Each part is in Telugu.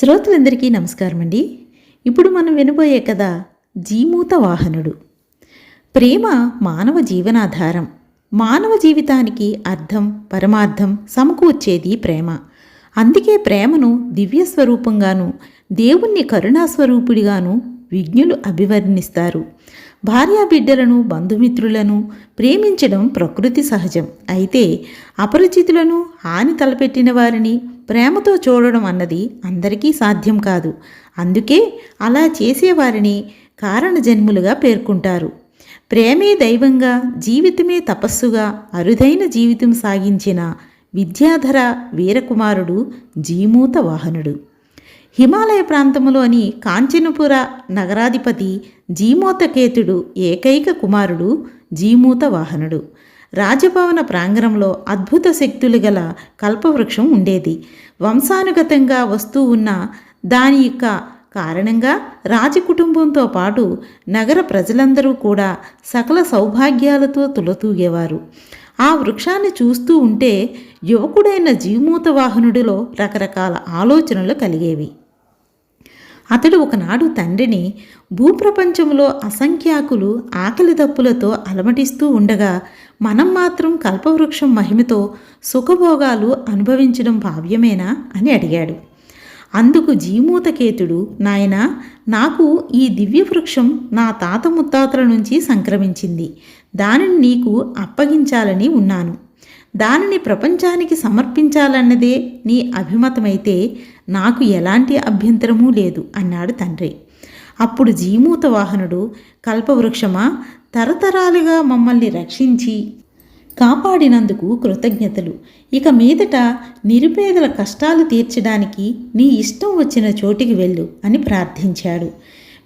శ్రోతలందరికీ నమస్కారం అండి ఇప్పుడు మనం వినబోయే కథ జీమూత వాహనుడు. ప్రేమ మానవ జీవనాధారం. మానవ జీవితానికి అర్థం పరమార్థం సమకూర్చేది ప్రేమ. అందుకే ప్రేమను దివ్య స్వరూపంగాను దేవుణ్ణి కరుణాస్వరూపుడిగాను విజ్ఞులు అభివర్ణిస్తారు. భార్యాబిడ్డలను బంధుమిత్రులను ప్రేమించడం ప్రకృతి సహజం. అయితే అపరిచితులను హాని తలపెట్టిన వారిని ప్రేమతో చూడడం అన్నది అందరికీ సాధ్యం కాదు. అందుకే అలా చేసేవారిని కారణజన్ములుగా పేర్కొంటారు. ప్రేమే దైవంగా జీవితమే తపస్సుగా అరుదైన జీవితం సాగించిన విద్యాధర వీరకుమారుడు జీమూత వాహనుడు. హిమాలయ ప్రాంతంలోని కాంచనపుర నగరాధిపతి జీమూతకేతుడు ఏకైక కుమారుడు జీమూత వాహనుడు. రాజభవన ప్రాంగణంలో అద్భుత శక్తులు గల కల్పవృక్షం ఉండేది. వంశానుగతంగా వస్తూ ఉన్న దాని యొక్క కారణంగా రాజకుటుంబంతో పాటు నగర ప్రజలందరూ కూడా సకల సౌభాగ్యాలతో తులతూగేవారు. ఆ వృక్షాన్ని చూస్తూ ఉంటే యువకుడైన జీమూత వాహనుడిలో రకరకాల ఆలోచనలు కలిగేవి. అతడు ఒకనాడు తండ్రిని భూప్రపంచంలో అసంఖ్యాకులు ఆకలి దప్పులతో అలమటిస్తూ ఉండగా మనం మాత్రం కల్పవృక్షం మహిమతో సుఖభోగాలు అనుభవించడం భావ్యమేనా అని అడిగాడు. అందుకు జీమూతకేతుడు నాయన నాకు ఈ దివ్య వృక్షం నా తాత ముత్తాతల నుంచి సంక్రమించింది. దానిని నీకు అప్పగించాలని ఉన్నాను. దానిని ప్రపంచానికి సమర్పించాలన్నదే నీ అభిమతమైతే నాకు ఎలాంటి అభ్యంతరమూ లేదు అన్నాడు తండ్రి. అప్పుడు జీమూత వాహనుడు కల్పవృక్షమా తరతరాలుగా మమ్మల్ని రక్షించి కాపాడినందుకు కృతజ్ఞతలు. ఇక మీదట నిరుపేదల కష్టాలు తీర్చడానికి నీ ఇష్టం వచ్చిన చోటికి వెళ్ళు అని ప్రార్థించాడు.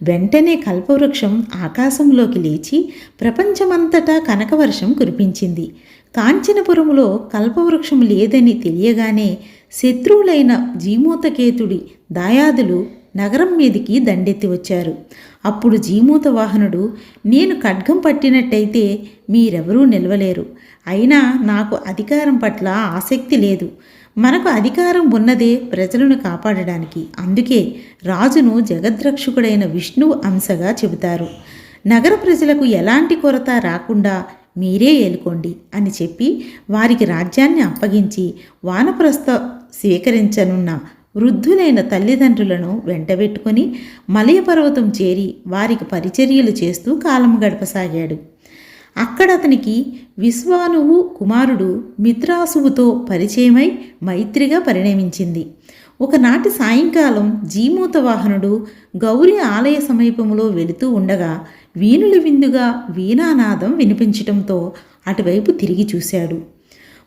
వెంటనే కల్పవృక్షం ఆకాశంలోకి లేచి ప్రపంచమంతటా కనకవర్షం కురిపించింది. కాంచనపురములో కల్పవృక్షం లేదని తెలియగానే శత్రువులైన జీమూతకేతుడి దాయాదులు నగరం మీదికి దండెత్తి వచ్చారు. అప్పుడు జీమూత వాహనుడు నేను ఖడ్గం పట్టినట్టయితే మీరెవరూ నిలవలేరు. అయినా నాకు అధికారం పట్ల ఆసక్తి లేదు. మనకు అధికారం ఉన్నదే ప్రజలను కాపాడడానికి. అందుకే రాజును జగద్రక్షకుడైన విష్ణువు అంశగా చెబుతారు. నగర ప్రజలకు ఎలాంటి కొరత రాకుండా మీరే ఏలుకోండి అని చెప్పి వారికి రాజ్యాన్ని అప్పగించి వానప్రస్థ స్వీకరించనున్న వృద్ధులైన తల్లిదండ్రులను వెంటబెట్టుకుని మలయ పర్వతం చేరి వారికి పరిచర్యలు చేస్తూ కాలం గడపసాగాడు. అక్కడ అతనికి విశ్వానువు కుమారుడు మిత్రాసువుతో పరిచయమై మైత్రిగా పరిణమించింది. ఒకనాటి సాయంకాలం జీమూత వాహనుడు గౌరి ఆలయ సమీపంలో వెళుతూ ఉండగా వీణులు విందుగా వీణానాదం వినిపించటంతో అటువైపు తిరిగి చూశాడు.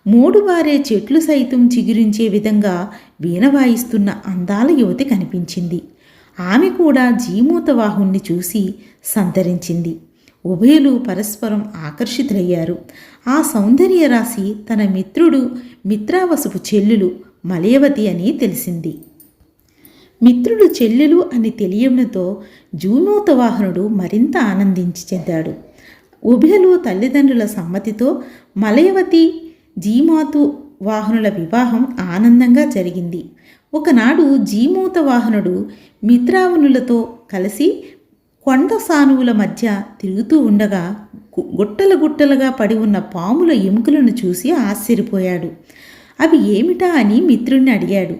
మూడువారే చెట్లు సైతం చిగురించే విధంగా వీణ వాయిస్తున్న అందాల యువతి కనిపించింది. ఆమె కూడా జీమూతవాహుణ్ణి చూసి సంతరించింది. ఉభయులు పరస్పరం ఆకర్షితులయ్యారు. ఆ సౌందర్య రాశి తన మిత్రుడు మిత్రావసుపు చెల్లులు మలయవతి అని తెలిసింది. మిత్రుడు చెల్లెలు అని తెలియడంతో జూనూతవాహనుడు మరింత ఆనందించి చెందాడు. ఉభయలు తల్లిదండ్రుల సమ్మతితో మలయవతి జీమాతు వాహనుల వివాహం ఆనందంగా జరిగింది. ఒకనాడు జీమూత వాహనుడు మిత్రావనులతో కలిసి కొండ సానువుల మధ్య తిరుగుతూ ఉండగా గుట్టలు గుట్టలుగా పడి ఉన్న పాముల ఎముకలను చూసి ఆశ్చర్యపోయాడు. అవి ఏమిటా అని మిత్రుణ్ణి అడిగాడు.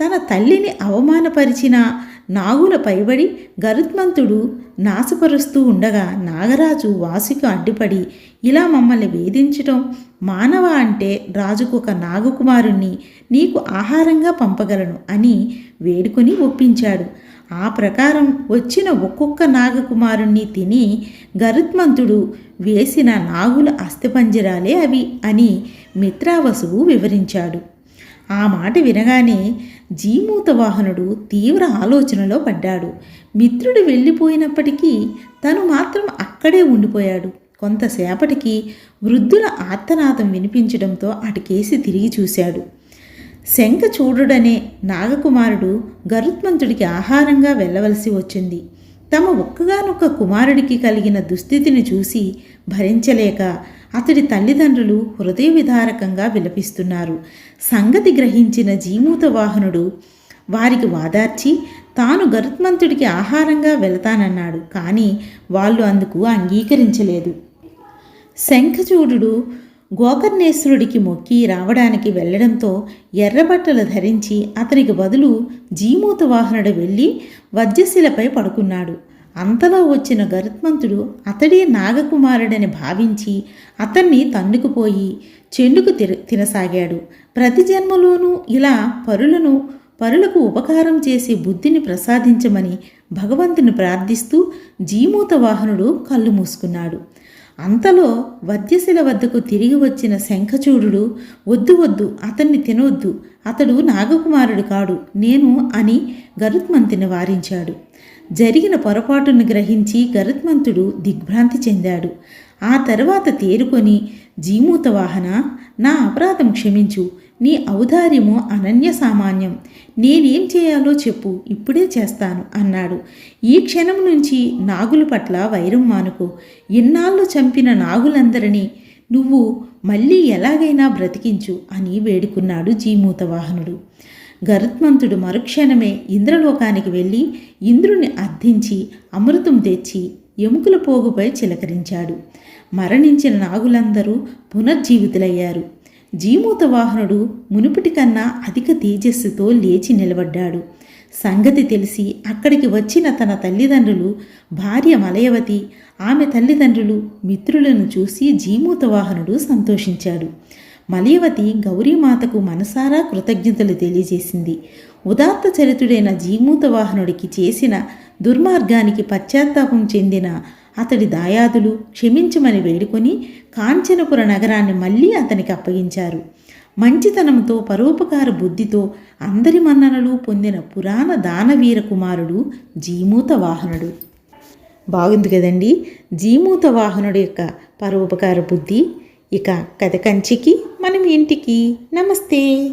తన తల్లిని అవమానపరిచిన నాగుల పైబడి గరుత్మంతుడు నాశపరుస్తూ ఉండగా నాగరాజు వాసికి అడ్డుపడి ఇలా మమ్మల్ని వేధించటం? మానవ అంటే రాజుకు ఒక నాగకుమారుణ్ణి నీకు ఆహారంగా పంపగలను అని వేడుకొని ఒప్పించాడు. ఆ ప్రకారం వచ్చిన ఒక్కొక్క నాగకుమారుణ్ణి తిని గరుత్మంతుడు వేసిన నాగుల అస్థిపంజరాలే అవి అని మిత్రావసువు వివరించాడు. ఆ మాట వినగానే జీమూత వాహనుడు తీవ్ర ఆలోచనలో పడ్డాడు. మిత్రుడు వెళ్ళిపోయినప్పటికీ తను మాత్రం అక్కడే ఉండిపోయాడు. కొంతసేపటికి వృద్ధుల ఆర్తనాదం వినిపించడంతో అటుకేసి తిరిగి చూశాడు. శంఖ చూడుడనే నాగకుమారుడు గరుత్మంతుడికి ఆహారంగా వెళ్ళవలసి వచ్చింది. తమ ఒక్కగానొక్క కుమారుడికి కలిగిన దుస్థితిని చూసి భరించలేక అతడి తల్లిదండ్రులు హృదయ విదారకంగా విలపిస్తున్నారు. సంగతి గ్రహించిన జీమూత వాహనుడు వారికి వాదార్చి తాను గరుత్మంతుడికి ఆహారంగా వెళతానన్నాడు కానీ వాళ్ళు అందుకు అంగీకరించలేదు. శంఖచూడు గోకర్ణేశ్వరుడికి మొక్కి రావడానికి వెళ్ళడంతో ఎర్రబట్టలు ధరించి అతనికి బదులు జీమూత వాహనుడు వెళ్ళి వజ్రశిలపై పడుకున్నాడు. అంతలో వచ్చిన గరుత్మంతుడు అతడే నాగకుమారుడని భావించి అతన్ని తన్నుకుపోయి చెండుకు తిర తినసాగాడు. ప్రతి జన్మలోనూ ఇలా పరులను పరులకు ఉపకారం చేసే బుద్ధిని ప్రసాదించమని భగవంతుని ప్రార్థిస్తూ జీమూత వాహనుడు కళ్ళు మూసుకున్నాడు. అంతలో వద్యశిల వద్దకు తిరిగి వచ్చిన శంఖచూడు వద్దు వద్దు అతన్ని తినొద్దు అతడు నాగకుమారుడు కాడు నేను అని గరుత్మంతుని వారించాడు. జరిగిన పొరపాటును గ్రహించి గరుత్మంతుడు దిగ్భ్రాంతి చెందాడు. ఆ తర్వాత తేరుకొని జీమూత వాహన నా అపరాధం క్షమించు నీ ఔదార్యము అనన్య సామాన్యం. నేనేం చేయాలో చెప్పు ఇప్పుడే చేస్తాను అన్నాడు. ఈ క్షణం నుంచి నాగుల పట్ల వైరం మానుకో ఇన్నాళ్ళు చంపిన నాగులందరినీ నువ్వు మళ్ళీ ఎలాగైనా బ్రతికించు అని వేడుకున్నాడు జీమూతవాహనుడు గరుత్మంతుడు మరుక్షణమే ఇంద్రలోకానికి వెళ్ళి ఇంద్రుని అర్థించి అమృతం తెచ్చి ఎముకల పోగుపై చిలకరించాడు. మరణించిన నాగులందరూ పునర్జీవితులయ్యారు. జీమూత వాహనుడు మునుపటి కన్నా అధిక తేజస్సుతో లేచి నిలబడ్డాడు. సంగతి తెలిసి అక్కడికి వచ్చిన తన తల్లిదండ్రులు భార్య మలయవతి ఆమె తల్లిదండ్రులు మిత్రులను చూసి జీమూతవాహనుడు సంతోషించాడు. మలయవతి గౌరీమాతకు మనసారా కృతజ్ఞతలు తెలియజేసింది. ఉదాత్త చరితుడైన జీమూత వాహనుడికి చేసిన దుర్మార్గానికి పశ్చాత్తాపం చెందిన అతడి దాయాదులు క్షమించమని వేడుకొని కాంచనపుర నగరాన్ని మళ్ళీ అతనికి అప్పగించారు. మంచితనంతో పరోపకార బుద్ధితో అందరి మన్ననలు పొందిన పురాణ దానవీర కుమారుడు జీమూత వాహనుడు. బాగుంది కదండి? జీమూత వాహనుడు యొక్క పరోపకార బుద్ధి. ఇక కథ కంచికి మనం ఇంటికి. నమస్తే.